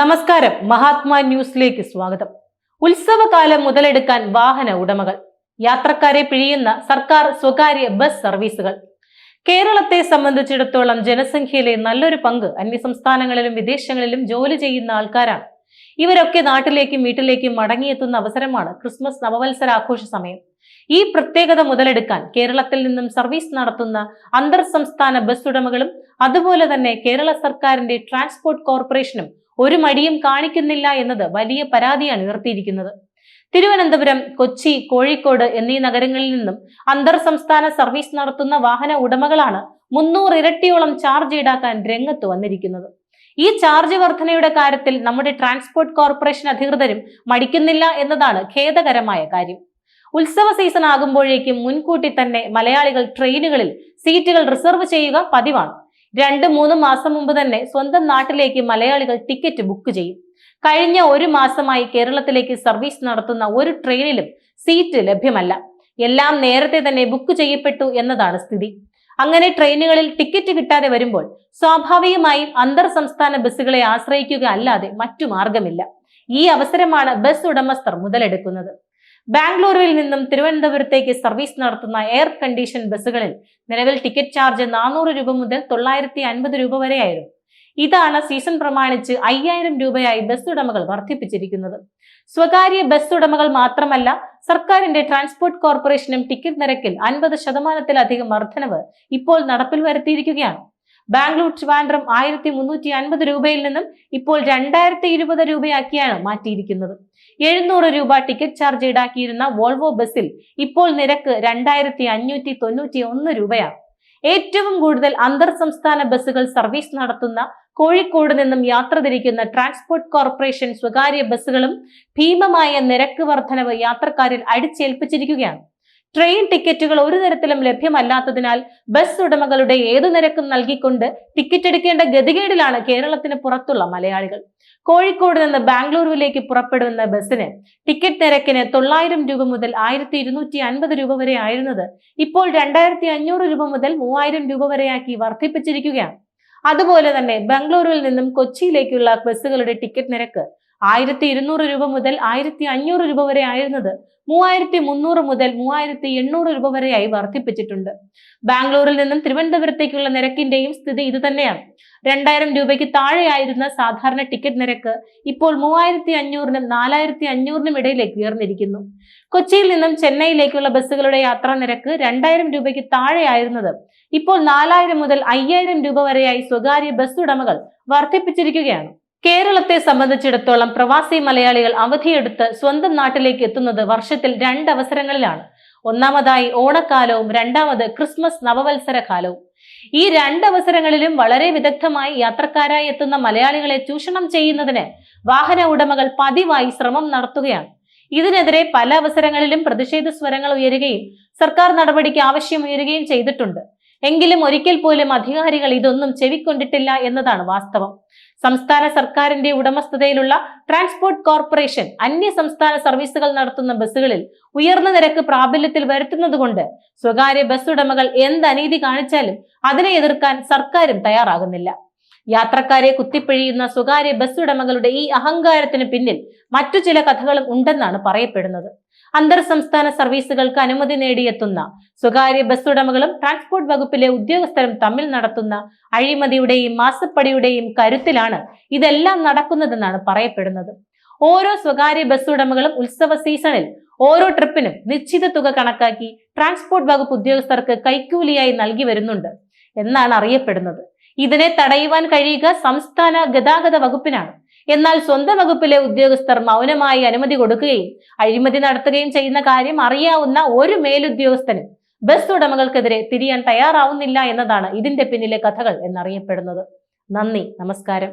നമസ്കാരം. മഹാത്മാ ന്യൂസിലേക്ക് സ്വാഗതം. ഉത്സവകാലം മുതലെടുക്കാൻ വാഹന ഉടമകൾ യാത്രക്കാരെ പിഴിയുന്ന സർക്കാർ സ്വകാര്യ ബസ് സർവീസുകൾ. കേരളത്തെ സംബന്ധിച്ചിടത്തോളം ജനസംഖ്യയിലെ നല്ലൊരു പങ്ക് അന്യസംസ്ഥാനങ്ങളിലും വിദേശങ്ങളിലും ജോലി ചെയ്യുന്ന ആൾക്കാരാണ്. ഇവരൊക്കെ നാട്ടിലേക്കും വീട്ടിലേക്കും മടങ്ങിയെത്തുന്ന അവസരമാണ് ക്രിസ്മസ് നവവത്സര ആഘോഷ സമയം. ഈ പ്രത്യേകത മുതലെടുക്കാൻ കേരളത്തിൽ നിന്നും സർവീസ് നടത്തുന്ന അന്തർ സംസ്ഥാന ബസ് ഉടമകളും അതുപോലെ തന്നെ കേരള സർക്കാരിന്റെ ട്രാൻസ്പോർട്ട് കോർപ്പറേഷനും ഒരു മടിയും കാണിക്കുന്നില്ല എന്നത് വലിയ പരാതിയാണ് ഉയർത്തിയിരിക്കുന്നത്. തിരുവനന്തപുരം കൊച്ചി കോഴിക്കോട് എന്നീ നഗരങ്ങളിൽ നിന്നും അന്തർ സംസ്ഥാന സർവീസ് നടത്തുന്ന വാഹന ഉടമകളാണ് മുന്നൂറ് ഇരട്ടിയോളം ചാർജ് ഈടാക്കാൻ രംഗത്ത് വന്നിരിക്കുന്നത്. ഈ ചാർജ് വർധനയുടെ കാര്യത്തിൽ നമ്മുടെ ട്രാൻസ്പോർട്ട് കോർപ്പറേഷൻ അധികൃതരും മടിക്കുന്നില്ല എന്നതാണ് ഖേദകരമായ കാര്യം. ഉത്സവ സീസൺ ആകുമ്പോഴേക്കും മുൻകൂട്ടി തന്നെ മലയാളികൾ ട്രെയിനുകളിൽ സീറ്റുകൾ റിസർവ് ചെയ്യുക പതിവാണ്. രണ്ട് മൂന്ന് മാസം മുമ്പ് തന്നെ സ്വന്തം നാട്ടിലേക്ക് മലയാളികൾ ടിക്കറ്റ് ബുക്ക് ചെയ്യും. കഴിഞ്ഞ ഒരു മാസമായി കേരളത്തിലേക്ക് സർവീസ് നടത്തുന്ന ഒരു ട്രെയിനിലും സീറ്റ് ലഭ്യമല്ല. എല്ലാം നേരത്തെ തന്നെ ബുക്ക് ചെയ്യപ്പെട്ടു എന്നതാണ് സ്ഥിതി. അങ്ങനെ ട്രെയിനുകളിൽ ടിക്കറ്റ് കിട്ടാതെ വരുമ്പോൾ സ്വാഭാവികമായും അന്തർ സംസ്ഥാന ബസ്സുകളെ ആശ്രയിക്കുക അല്ലാതെ മറ്റു മാർഗമില്ല ഈ അവസരമാണ് ബസ് ഉടമസ്ഥർ മുതലെടുക്കുന്നത്. ബാംഗ്ലൂരുവിൽ നിന്നും തിരുവനന്തപുരത്തേക്ക് സർവീസ് നടത്തുന്ന എയർ കണ്ടീഷൻ ബസ്സുകളിൽ നിലവിൽ ടിക്കറ്റ് ചാർജ് നാനൂറ് രൂപ മുതൽ തൊള്ളായിരത്തി അൻപത് രൂപ വരെയായിരുന്നു. ഇതാണ് സീസൺ പ്രമാണിച്ച് അയ്യായിരം രൂപയായി ബസ് ഉടമകൾ വർദ്ധിപ്പിച്ചിരിക്കുന്നത്. സ്വകാര്യ ബസ് ഉടമകൾ മാത്രമല്ല സർക്കാരിന്റെ ട്രാൻസ്പോർട്ട് കോർപ്പറേഷനും ടിക്കറ്റ് നിരക്കിൽ അൻപത് ശതമാനത്തിലധികം വർധനവ് ഇപ്പോൾ നടപ്പിൽ വരുത്തിയിരിക്കുകയാണ്. ബാംഗ്ലൂർ ട്രിവാൻഡ്രം ആയിരത്തി മുന്നൂറ്റി അൻപത് രൂപയിൽ നിന്നും ഇപ്പോൾ രണ്ടായിരത്തി ഇരുപത് രൂപയാക്കിയാണ് മാറ്റിയിരിക്കുന്നത്. എഴുന്നൂറ് രൂപ ടിക്കറ്റ് ചാർജ് ഈടാക്കിയിരുന്ന വോൾവോ ബസ്സിൽ ഇപ്പോൾ നിരക്ക് രണ്ടായിരത്തി അഞ്ഞൂറ്റി തൊണ്ണൂറ്റി ഒന്ന് രൂപയാണ്. ഏറ്റവും കൂടുതൽ അന്തർ സംസ്ഥാന ബസ്സുകൾ സർവീസ് നടത്തുന്ന കോഴിക്കോട് നിന്നും യാത്ര തിരിക്കുന്ന ട്രാൻസ്പോർട്ട് കോർപ്പറേഷൻ സ്വകാര്യ ബസ്സുകളും ഭീമമായ നിരക്ക് വർധനവ് യാത്രക്കാരിൽ അടിച്ചേൽപ്പിച്ചിരിക്കുകയാണ്. ട്രെയിൻ ടിക്കറ്റുകൾ ഒരു തരത്തിലും ലഭ്യമല്ലാത്തതിനാൽ ബസ് ഉടമകളുടെ ഏതു നിരക്കും നൽകിക്കൊണ്ട് ടിക്കറ്റ് എടുക്കേണ്ട ഗതികേടിലാണ് കേരളത്തിന് പുറത്തുള്ള മലയാളികൾ. കോഴിക്കോട് നിന്ന് ബാംഗ്ലൂരുവിലേക്ക് പുറപ്പെടുന്ന ബസ്സിന് ടിക്കറ്റ് നിരക്കിന് തൊള്ളായിരം രൂപ മുതൽ ആയിരത്തി ഇരുന്നൂറ്റി അൻപത് രൂപ വരെ ആയിരുന്നത് ഇപ്പോൾ രണ്ടായിരത്തി അഞ്ഞൂറ് രൂപ മുതൽ മൂവായിരം രൂപ വരെയാക്കി വർദ്ധിപ്പിച്ചിരിക്കുകയാണ്. അതുപോലെ തന്നെ ബാംഗ്ലൂരിൽ നിന്നും കൊച്ചിയിലേക്കുള്ള ബസ്സുകളുടെ ടിക്കറ്റ് നിരക്ക് ആയിരത്തി ഇരുന്നൂറ് രൂപ മുതൽ ആയിരത്തി അഞ്ഞൂറ് രൂപ വരെ ആയിരുന്നത് മൂവായിരത്തി മുന്നൂറ് മുതൽ മൂവായിരത്തി എണ്ണൂറ് രൂപ വരെയായി വർദ്ധിപ്പിച്ചിട്ടുണ്ട്. ബാംഗ്ലൂരിൽ നിന്നും തിരുവനന്തപുരത്തേക്കുള്ള നിരക്കിന്റെയും സ്ഥിതി ഇത് തന്നെയാണ്. രണ്ടായിരം രൂപയ്ക്ക് താഴെയായിരുന്ന സാധാരണ ടിക്കറ്റ് നിരക്ക് ഇപ്പോൾ മൂവായിരത്തി അഞ്ഞൂറിനും നാലായിരത്തി അഞ്ഞൂറിനും ഇടയിലേക്ക് ഉയർന്നിരിക്കുന്നു. കൊച്ചിയിൽ നിന്നും ചെന്നൈയിലേക്കുള്ള ബസ്സുകളുടെ യാത്രാ നിരക്ക് രണ്ടായിരം രൂപയ്ക്ക് താഴെയായിരുന്നത് ഇപ്പോൾ നാലായിരം മുതൽ അയ്യായിരം രൂപ വരെയായി സ്വകാര്യ ബസ് ഉടമകൾ വർദ്ധിപ്പിച്ചിരിക്കുകയാണ്. കേരളത്തെ സംബന്ധിച്ചിടത്തോളം പ്രവാസി മലയാളികൾ അവധിയെടുത്ത് സ്വന്തം നാട്ടിലേക്ക് എത്തുന്നത് വർഷത്തിൽ രണ്ട് അവസരങ്ങളിലാണ്. ഒന്നാമതായി ഓണക്കാലവും രണ്ടാമത് ക്രിസ്മസ് നവവത്സര കാലവും. ഈ രണ്ടവസരങ്ങളിലും വളരെ വിദഗ്ധമായി യാത്രക്കാരായി എത്തുന്ന മലയാളികളെ ചൂഷണം ചെയ്യുന്നതിന് വാഹന ഉടമകൾ പതിവായി ശ്രമം നടത്തുകയാണ്. ഇതിനെതിരെ പല അവസരങ്ങളിലും പ്രതിഷേധ സ്വരങ്ങൾ ഉയരുകയും സർക്കാർ നടപടിക്ക് ആവശ്യമുയരുകയും ചെയ്തിട്ടുണ്ട്. എങ്കിലും ഒരിക്കൽ പോലും അധികാരികൾ ഇതൊന്നും ചെവിക്കൊണ്ടിട്ടില്ല എന്നതാണ് വാസ്തവം. സംസ്ഥാന സർക്കാരിന്റെ ഉടമസ്ഥതയിലുള്ള ട്രാൻസ്പോർട്ട് കോർപ്പറേഷൻ അന്യ സംസ്ഥാന സർവീസുകൾ നടത്തുന്ന ബസ്സുകളിൽ ഉയർന്ന നിരക്ക് പ്രാബല്യത്തിൽ വരുത്തുന്നതുകൊണ്ട് സ്വകാര്യ ബസ് ഉടമകൾ എന്ത് അനീതി കാണിച്ചാലും അതിനെ എതിർക്കാൻ സർക്കാരും തയ്യാറാകുന്നില്ല. യാത്രക്കാരെ കുത്തിപ്പിഴിയുന്ന സ്വകാര്യ ബസ് ഉടമകളുടെ ഈ അഹങ്കാരത്തിന് പിന്നിൽ മറ്റു ചില കഥകളും ഉണ്ടെന്നാണ് പറയപ്പെടുന്നത്. അന്തർ സംസ്ഥാന സർവീസുകൾക്ക് അനുമതി നേടിയെത്തുന്ന സ്വകാര്യ ബസ് ഉടമകളും ട്രാൻസ്പോർട്ട് വകുപ്പിലെ ഉദ്യോഗസ്ഥരും തമ്മിൽ നടത്തുന്ന അഴിമതിയുടെയും മാസപ്പടിയുടെയും കരുത്തിലാണ് ഇതെല്ലാം നടക്കുന്നതെന്നാണ് പറയപ്പെടുന്നത്. ഓരോ സ്വകാര്യ ബസ് ഉടമകളും ഉത്സവ സീസണിൽ ഓരോ ട്രിപ്പിനും നിശ്ചിത തുക കണക്കാക്കി ട്രാൻസ്പോർട്ട് വകുപ്പ് ഉദ്യോഗസ്ഥർക്ക് കൈക്കൂലിയായി നൽകി വരുന്നുണ്ട് എന്നാണ് അറിയപ്പെടുന്നത്. ഇതിനെ തടയുവാൻ കഴിയുക സംസ്ഥാന ഗതാഗത വകുപ്പിനാണ്. എന്നാൽ സ്വന്തം വകുപ്പിലെ ഉദ്യോഗസ്ഥർ മൗനമായി അനുമതി കൊടുക്കുകയും അഴിമതി നടത്തുകയും ചെയ്യുന്ന കാര്യം അറിയാവുന്ന ഒരു മേലുദ്യോഗസ്ഥനും ബസ് ഉടമകൾക്കെതിരെ തിരിയാൻ തയ്യാറാവുന്നില്ല എന്നതാണ് ഇതിന്റെ പിന്നിലെ കഥകൾ എന്നറിയപ്പെടുന്നത്. നന്ദി. നമസ്കാരം.